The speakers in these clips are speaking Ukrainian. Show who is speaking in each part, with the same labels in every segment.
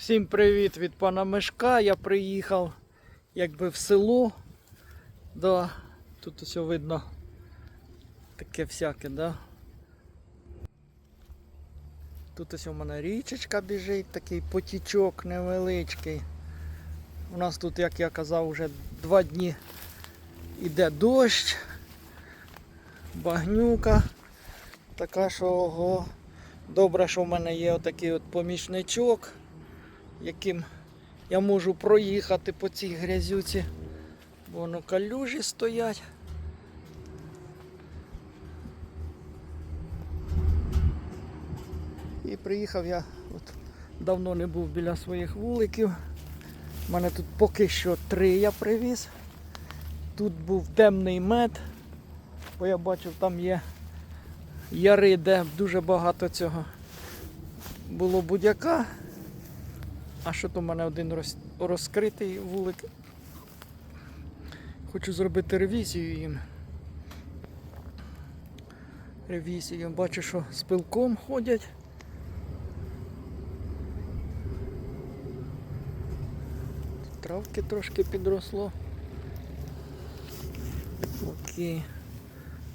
Speaker 1: Всім привіт від пана Мешка. Я приїхав якби в село. Да, тут все видно таке всяке, да? Тут ось у мене річечка біжить, такий потічок невеличкий. У нас тут, як я казав, вже два дні іде дощ, багнюка. Така, що ого. Добре, що в мене є отакий от помічничок, яким я можу проїхати по цій грязюці. Бо воно калюжі стоять. І приїхав я, от давно не був біля своїх вуликів. У мене тут поки що три я привіз. Тут був темний мед, бо я бачив, там є яри, де дуже багато цього було будяка. А що то в мене один роз- розкритий вулик. Хочу зробити ревізію їм. Ревізію. Бачу, що з пилком ходять. Травки трошки підросло. Окей.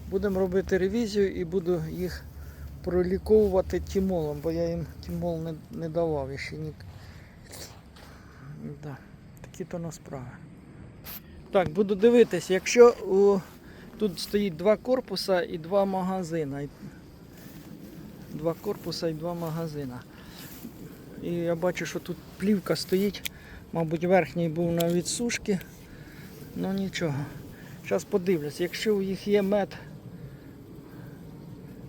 Speaker 1: Будемо робити ревізію і буду їх проліковувати тімолом, бо я їм тімол не, не давав ще ні. Да. Такі то на справи. Так, буду дивитись, якщо у... тут стоїть два корпуса і два магазина. Два корпуса і два магазина. І я бачу, що тут плівка стоїть. Мабуть, верхній був на відсушки. Ну нічого. Зараз подивлюсь, якщо у їх є мед,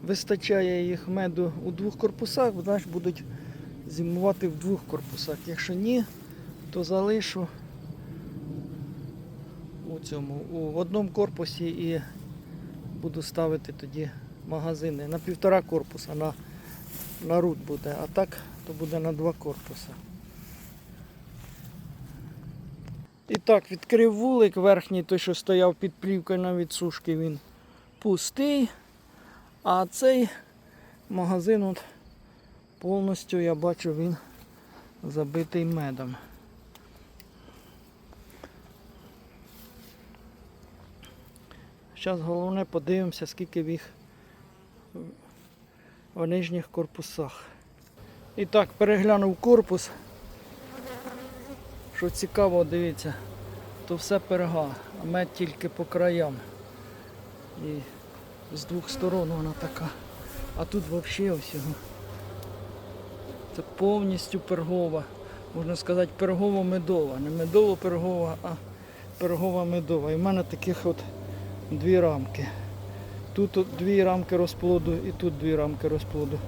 Speaker 1: вистачає їх меду у двох корпусах, значить будуть зимувати в двох корпусах. Якщо ні, то залишу у цьому, у одному корпусі і буду ставити тоді магазини на півтора корпуса на, на рут буде, а так то буде на два корпуси. І так, відкрив вулик верхній, той, що стояв під плівкою на відсушки, він пустий. А цей магазин от повністю я бачу він забитий медом. Зараз головне подивимося, скільки їх в нижніх корпусах. І так, переглянув корпус. Що цікаво, дивіться, то все перга, а мед тільки по краям. І з двох сторон вона така. А тут взагалі всього. Це повністю пергова. Можна сказати, пергово-медова. Не медово-пергова, а пергова-медова. І в мене таких от дві рамки. Тут дві рамки розплоду і тут дві рамки розплоду.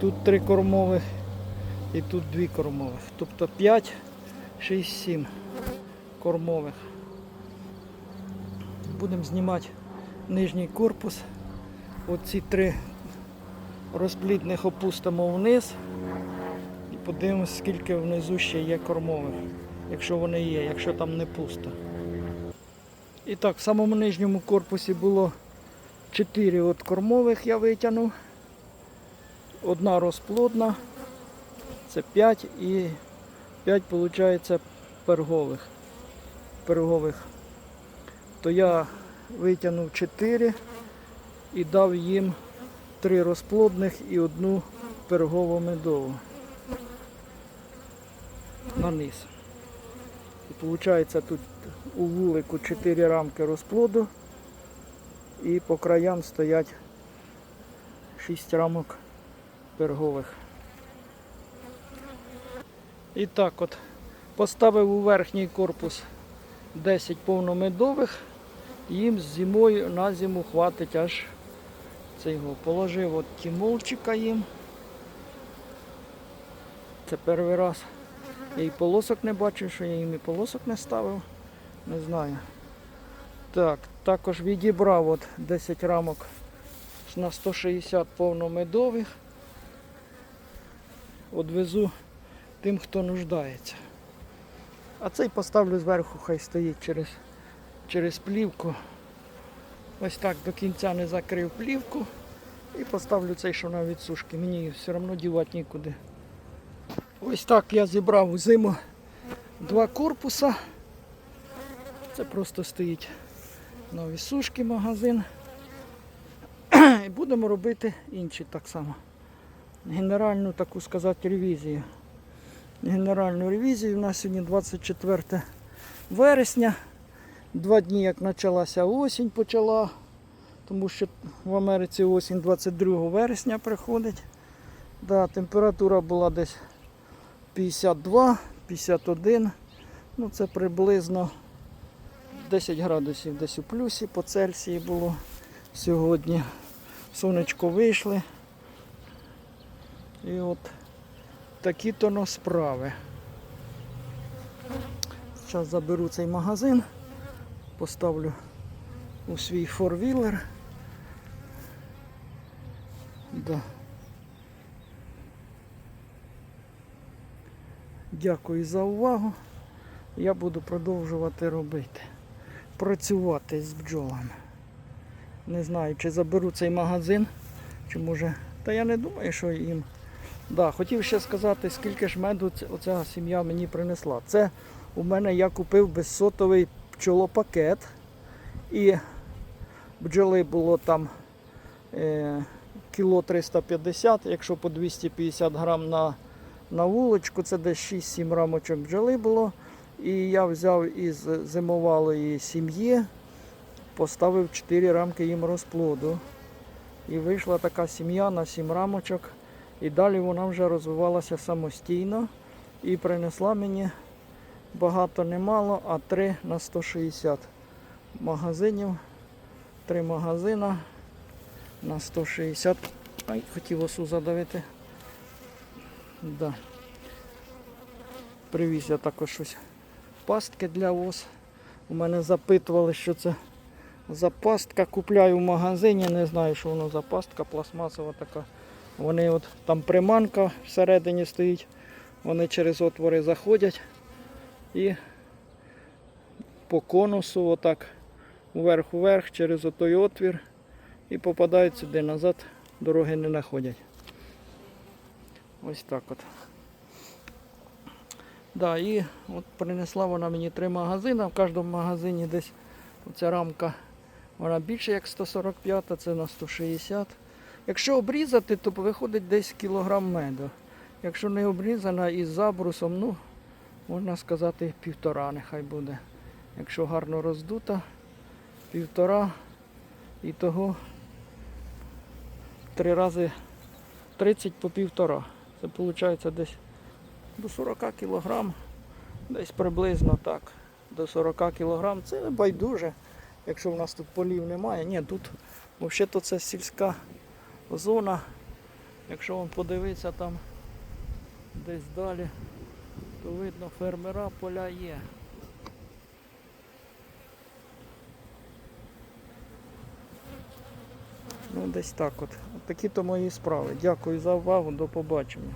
Speaker 1: Тут три кормових і тут дві кормових. Тобто 5, 6, 7 кормових. Будемо знімати нижній корпус. Оці три розплідних опустимо вниз і подивимось, скільки внизу ще є кормових, якщо вони є, якщо там не пусто. І так, в самому нижньому корпусі було 4 от кормових я витягнув. Одна розплодна, це 5 і 5 виходить пергових. пергових. То я витягнув 4 і дав їм 3 розплодних і одну пергову медову на низ. Виходить тут у вулику 4 рамки розплоду і по краям стоять 6 рамок пергових. І так от поставив у верхній корпус 10 повномедових, їм зимою на зиму хватить аж цього. Положив от тімолчика їм. Це перший раз. Я і полосок не бачив, що я їм і полосок не ставив. Не знаю. Так, також відібрав от 10 рамок на 160 повномедових. Одвезу тим, хто нуждається. А цей поставлю зверху, хай стоїть через, через плівку. Ось так до кінця не закрив плівку. І поставлю цей, що на відсушки. Мені все одно дівати нікуди. Ось так я зібрав у зиму два корпуса. Це просто стоїть на вісушки магазин. І будемо робити інші так само. Генеральну таку сказати ревізію. Генеральну ревізію. У нас сьогодні 24 вересня. Два дні як почалася осінь почала, тому що в Америці осінь 22 вересня приходить. Да, температура була десь 52, 51. Ну це приблизно 10 градусів десь у плюсі по Цельсії було сьогодні. Сонечко вийшли. І от такі то справи. Зараз заберу цей магазин, поставлю у свій форвілер. Да. Дякую за увагу. Я буду продовжувати робити. Працювати з бджолами. Не знаю, чи заберу цей магазин, чи може. Та я не думаю, що їм. Да, хотів ще сказати, скільки ж меду оця сім'я мені принесла. Це у мене я купив безсотовий пчолопакет. І бджоли було там е, кіло 350, якщо по 250 грам на, на вуличку, це десь 6-7 рамочок бджоли було. І я взяв із зимовалої сім'ї, поставив 4 рамки їм розплоду. І вийшла така сім'я на 7 рамочок. І далі вона вже розвивалася самостійно і принесла мені багато немало, а 3 на 160 магазинів. Три магазина на 160. Ай, хотів осу задавити. Да. Привіз я також щось пастки для ос. У мене запитували, що це за пастка. Купляю в магазині, не знаю, що воно за пастка, пластмасова така. Вони от там приманка всередині стоїть, вони через отвори заходять і по конусу отак вверх-вверх через отой отвір і попадають сюди назад, дороги не знаходять. Ось так от. Да, і от принесла вона мені три магазини. В кожному магазині десь оця рамка вона більше як 145, а це на 160. Якщо обрізати, то виходить десь кілограм меду. Якщо не обрізана із забрусом, ну, можна сказати, півтора нехай буде. Якщо гарно роздута, півтора і того три рази 30 по півтора. Це виходить десь до 40 кг, десь приблизно так. До 40 кг. Це байдуже, якщо в нас тут полів немає. Ні, тут взагалі це сільська зона. Якщо вам подивитися там десь далі, то видно фермера поля є. Ну, десь так от. Такі то мої справи. Дякую за увагу, до побачення.